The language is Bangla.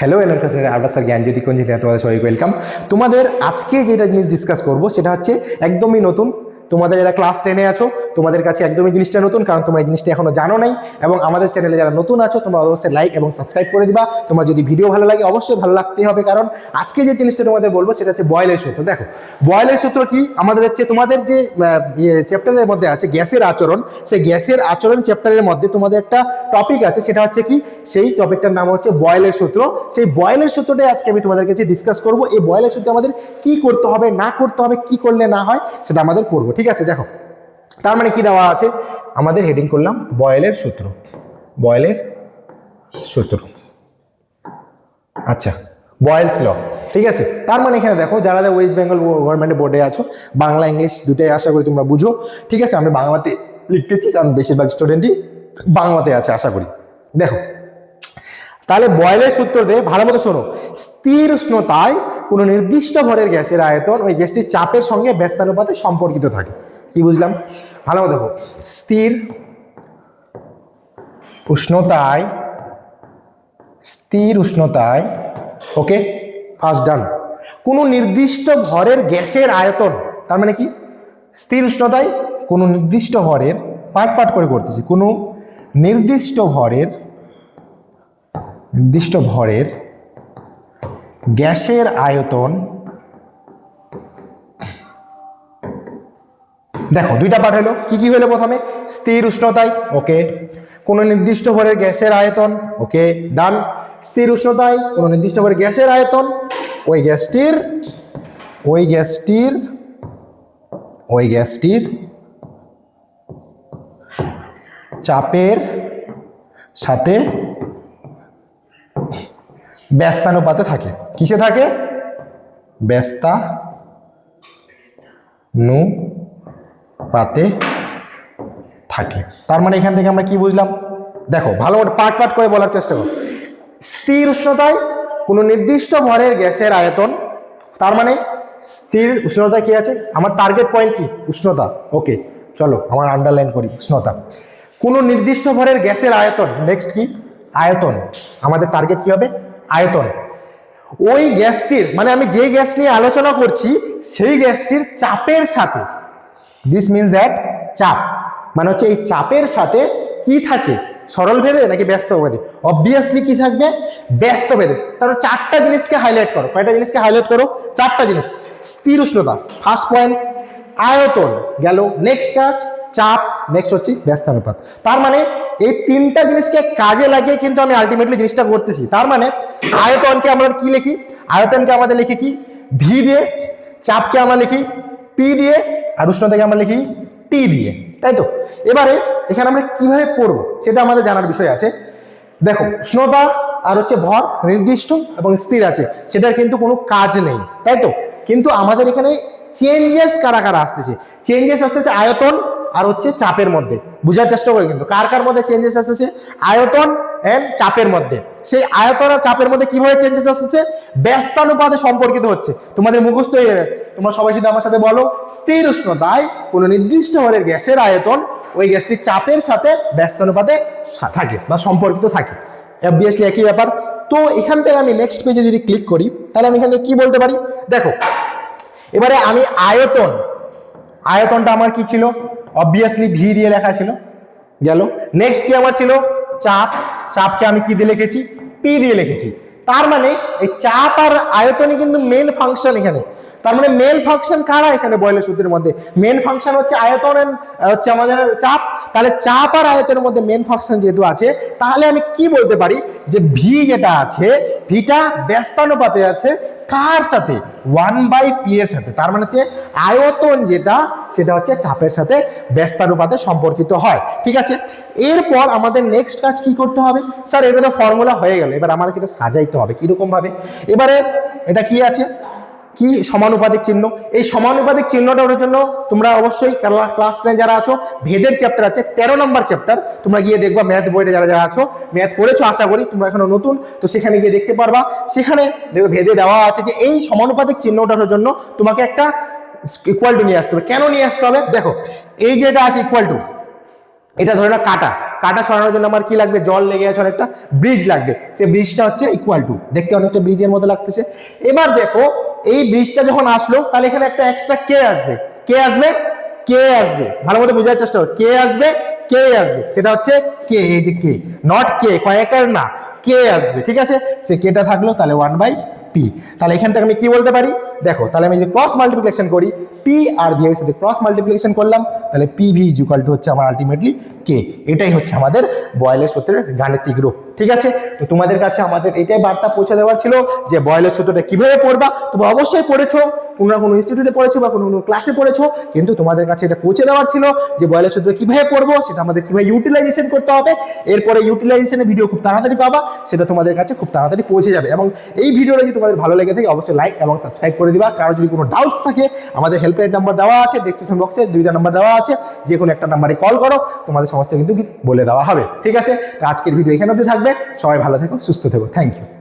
হ্যালো এনার কাছে আড্ডা স্যার জ্ঞানজ্যোতি কঞ্জিতা তোমাদের সবাই ওয়েলকাম তোমাদের আজকে যেটা জিনিস ডিসকাস করব, সেটা হচ্ছে একদমই নতুন তোমাদের যারা ক্লাস টেনে আছো, তোমাদের কাছে একদমই জিনিসটা নতুন, কারণ তোমরা এই জিনিসটা এখনও জানো নাই, এবং আমাদের চ্যানেলে যারা নতুন আছো, তোমরা অবশ্যই লাইক এবং সাবস্ক্রাইব করে দিবা। তোমার যদি ভিডিও ভালো লাগে, অবশ্যই ভালো লাগতেই হবে, কারণ আজকে যে জিনিসটা তোমাদের বলব, সেটা হচ্ছে বয়েলের সূত্র। দেখো বয়েলের সূত্র কি? আমাদের হচ্ছে তোমাদের যে চ্যাপ্টারের মধ্যে আছে, গ্যাসের আচরণ। সেই গ্যাসের আচরণ চ্যাপ্টারের মধ্যে তোমাদের একটা টপিক আছে, সেটা হচ্ছে কি? সেই টপিকটার নাম হচ্ছে বয়েলের সূত্র। সেই বয়েলের সূত্রটাই আজকে আমি তোমাদের কাছে ডিসকাস করব। এই বয়েলের সূত্রে আমাদের কি করতে হবে, না করতে হবে, কি করলে না হয়, সেটা আমাদের পড়ব ঠিক আছে, দেখো। তার মানে কি দেওয়া আছে? আমাদের হেডিং করলাম বয়েলের সূত্র। বয়েলের সূত্র। আচ্ছা বয়েলস ল ঠিক আছে? তার মানে এখানে দেখো, যারা ওয়েস্ট বেঙ্গল গভর্নমেন্ট বোর্ডে আছো, বাংলা ইংলিশ দুটাই আশা করি তোমরা বুঝো। ঠিক আছে, আমি বাংলাতে লিখতেছি কারণ বেশিরভাগ স্টুডেন্টই বাংলাতে আছে, আশা করি। দেখো, তাহলে বয়েলের সূত্র দিয়ে ভালো মতো শোনো। স্থির উষ্ণতায় কোনো নির্দিষ্ট ভরের গ্যাসের আয়তন ওই গ্যাসটির চাপের সঙ্গে ব্যস্তানুপাতে সম্পর্কিত থাকে। কি বুঝলাম? ভালো দেখো। স্থির উষ্ণতায় স্থির উষ্ণতায় ওকে ফার্স্ট ডান কোনো নির্দিষ্ট ভরের গ্যাসের আয়তন, তার মানে কি? স্থির উষ্ণতায় কোনো নির্দিষ্ট ভরের পাট পাট করে করতেছি, কোনো নির্দিষ্ট ভরের নির্দিষ্ট ভরের গ্যাসের আয়তন দেখো, দুইটা পার্ট হলো। কি কি হলো প্রথমে? স্থির উষ্ণতায়, ওকে। কোনো নির্দিষ্ট ভরের গ্যাসের আয়তন, ওকে, ডান। স্থির উষ্ণতায়, কোনো নির্দিষ্ট ভরের গ্যাসের আয়তন, ওই গ্যাসটির ওই গ্যাসটির ওই গ্যাসটির চাপের সাথে ব্যস্তানুপাতে থাকে। কিসে থাকে? ব্যস্তা নু পাতে থাকে। তার মানে এখান থেকে আমরা কি বুঝলাম? দেখো, ভালো মতো পাট পাট করে বলার চেষ্টা করো। স্থির উষ্ণতায় কোনো নির্দিষ্ট ভরের গ্যাসের আয়তন, তার মানে স্থির উষ্ণতা কি আছে? আমার টার্গেট পয়েন্ট কি? উষ্ণতা। ওকে চলো, আমার আন্ডারলাইন করি, উষ্ণতা। কোনো নির্দিষ্ট ভরের গ্যাসের আয়তন নেক্সট কি? আয়তন। আমাদের টার্গেট কি হবে? আয়তন। ওই গ্যাসটির মানে আমি যে গ্যাস নিয়ে আলোচনা করছি, সেই গ্যাসটির চাপের সাথে দিস মিনস দ্যাট চাপ মানে হচ্ছে এই চাপের সাথে কি থাকে? সরল ভেদে নাকি ব্যস্ত ভেদে? অবভিয়াসলি কি থাকবে? ব্যস্ত ভেদে। তাহলে চারটা জিনিসকে হাইলাইট করো। কয়টা জিনিসকে হাইলাইট করো? চারটা জিনিস। স্থির উষ্ণতা ফার্স্ট পয়েন্ট আয়তন, গেল নেক্সট কাজ চাপ নেক্সট হচ্ছে ব্যস্তানুপাত। তার মানে এই তিনটা জিনিসকে কাজে লাগিয়ে কিন্তু আমি আলটিমেটলি জিনিসটা করতেছি। তার মানে আয়তনকে আমরা কি লিখি? আয়তনকে আমাদের লিখি কি? ভি দিয়ে, চাপকে আমরা লিখি পি দিয়ে, আর উষ্ণতাকে আমরা লিখি টি দিয়ে। তাই তো? এবারে এখানে আমরা কীভাবে পড়ব সেটা আমাদের জানার বিষয় আছে। দেখো, উষ্ণতা আর হচ্ছে ভর নির্দিষ্ট এবং স্থির আছে। সেটার কিন্তু কোনো কাজ নেই। তাই তো? কিন্তু আমাদের এখানে চেঞ্জেস কারা কারা আসতেছে? চেঞ্জেস আসতেছে আয়তন আর হচ্ছে চাপের মধ্যে। বোঝার চেষ্টা করে কিন্তু, কার কার মধ্যে চেঞ্জেস আসতেছে আয়তন অ্যান্ড চাপের মধ্যে। সেই আয়তন আর চাপের মধ্যে কীভাবে চেঞ্জেস আসতেছে ব্যস্তানুপাতে সম্পর্কিত হচ্ছে। তোমাদের মুখস্থ হয়ে যাবে। তোমরা সবাই যদি আমার সাথে বলো, স্থির উষ্ণতায় কোনো নির্দিষ্ট ভরের গ্যাসের আয়তন ওই গ্যাসটির চাপের সাথে ব্যস্তানুপাতে থাকে বা সম্পর্কিত থাকে। অবভিয়াসলি একই ব্যাপার। তো এখান থেকে আমি নেক্সট পেজে যদি ক্লিক করি, তাহলে আমি এখান থেকে কি বলতে পারি? দেখো, এবারে আমি আয়তন, আয়তনটা আমার কি ছিল? অবভিয়াসলি ভি দিয়ে লেখা ছিল। গেল। নেক্সট কি আমার ছিল? চাপ। চাপকে আমি কি দিয়ে লিখেছি? পি দিয়ে লিখেছি। তার মানে এই চাপ আর আয়তনই কিন্তু মেন ফাংশন এখানে। তার মানে মেন ফাংশন কারা এখানে বয়লের সূত্রের মধ্যে? মেন ফাংশন হচ্ছে আয়তন হচ্ছে আমাদের চাপ। তাহলে চাপ আর আয়তনের মধ্যে মেন ফাংশন যেহেতু আছে, তাহলে আমি কি বলতে পারি? যে ভি যেটা আছে ভিটা ব্যস্তানুপাতে আছে কার সাথে? ওয়ান বাই পি এর সাথে। তার মানে হচ্ছে আয়তন যেটা, সেটা হচ্ছে চাপের সাথে ব্যস্তানুপাতে সম্পর্কিত হয়। ঠিক আছে? এরপর আমাদের নেক্সট কাজ কি করতে হবে? স্যার, এটা তো ফর্মুলা হয়ে গেল। এবার আমাদেরকে এটা সাজাইতে হবে কীরকমভাবে? এবারে এটা কি আছে? কি সমানুপাতিক চিহ্ন? এই সমানুপাতিক চিহ্নটা ওঠার জন্য তোমরা অবশ্যই ক্লাস নাইন যারা আছো, ভেদের চ্যাপ্টার আছে, তেরো নম্বর চ্যাপ্টার তোমরা গিয়ে দেখবা ম্যাথ বইটা যারা যারা আছো ম্যাথ করেছ, আশা করি তোমরা এখনও নতুন, তো সেখানে গিয়ে দেখতে পারবা। সেখানে দেখবে ভেদে দেওয়া আছে যে এই সমানুপাতিক চিহ্ন ওঠানোর জন্য তোমাকে একটা ইকুয়াল টু নিয়ে আসতে হবে। কেন নিয়ে আসতে হবে? দেখো, এই যেটা আছে ইকুয়াল টু এটা ধরে না কাটা। কাটা সরানোর জন্য আমার কি লাগবে? জল লেগে আছে অনেকটা। ব্রিজ লাগবে। সে ব্রিজটা হচ্ছে ইকুয়াল টু দেখতে অনেকটা ব্রিজের মতো লাগতেছে। এবার দেখো এই ব্রিজটা যখন আসলো, তাহলে এখানে একটা এক্সট্রা কে আসবে। কে আসবে কে আসবে। ভালো মতো বোঝার চেষ্টা করো। কে আসবে কে আসবে। সেটা হচ্ছে কে এই যে কে নট কে কয়েকার না। কে আসবে, ঠিক আছে? সে কেটা থাকল, তাহলে ওয়ান বাই পি তাহলে এখান থেকে আমি কি বলতে পারি? দেখো, তাহলে আমি যদি ক্রস মাল্টিপ্লিকেশন করি পি আর ভি এর সাথে ক্রস মাল্টিপ্লিকেশন করলাম, তাহলে P V is equal to হচ্ছে আমার আলটিমেটলি কে এটাই হচ্ছে আমাদের বয়েলের সূত্রের গাণিতিক রূপ, ঠিক আছে? তো তোমাদের কাছে আমাদের এটাই বার্তা পৌঁছে দেওয়ার ছিল যে বয়েলের সূত্রটা কীভাবে পড়বা তুমি অবশ্যই পড়েছো, কোনো না কোনো ইনস্টিটিউটে পড়েছো বা কোনো কোনো ক্লাসে পড়েছো, কিন্তু তোমাদের কাছে এটা পৌঁছে দেওয়ার ছিল যে বয়েলের সূত্র কীভাবে পড়ব, সেটা আমাদের কীভাবে ইউটিলাইজেশন করতে হবে, এরপরে ইউটিলাইজেশনের ভিডিও খুব তাড়াতাড়ি পাবা, সেটা তোমাদের কাছে খুব তাড়াতাড়ি পৌঁছে যাবে এবং এই ভিডিওটা যদি তোমাদের ভালো লেগে থাকে, অবশ্যই লাইক এবং সাবস্ক্রাইব করে দিবা। কারও যদি কোনো ডাউটস থাকে, আমাদের হেল্পলাইন নাম্বার দেওয়া আছে ডেসক্রিপশন বক্সে দুইটা নাম্বার দেওয়া আছে, যে কোনো একটা নাম্বারে কল করো, তোমাদের সমস্ত কিন্তু বলে দেওয়া হবে। ঠিক আছে? আজকের ভিডিও এখানে অবধি থাকবে। সবাই ভালো থেকো, সুস্থ থেকো। Thank you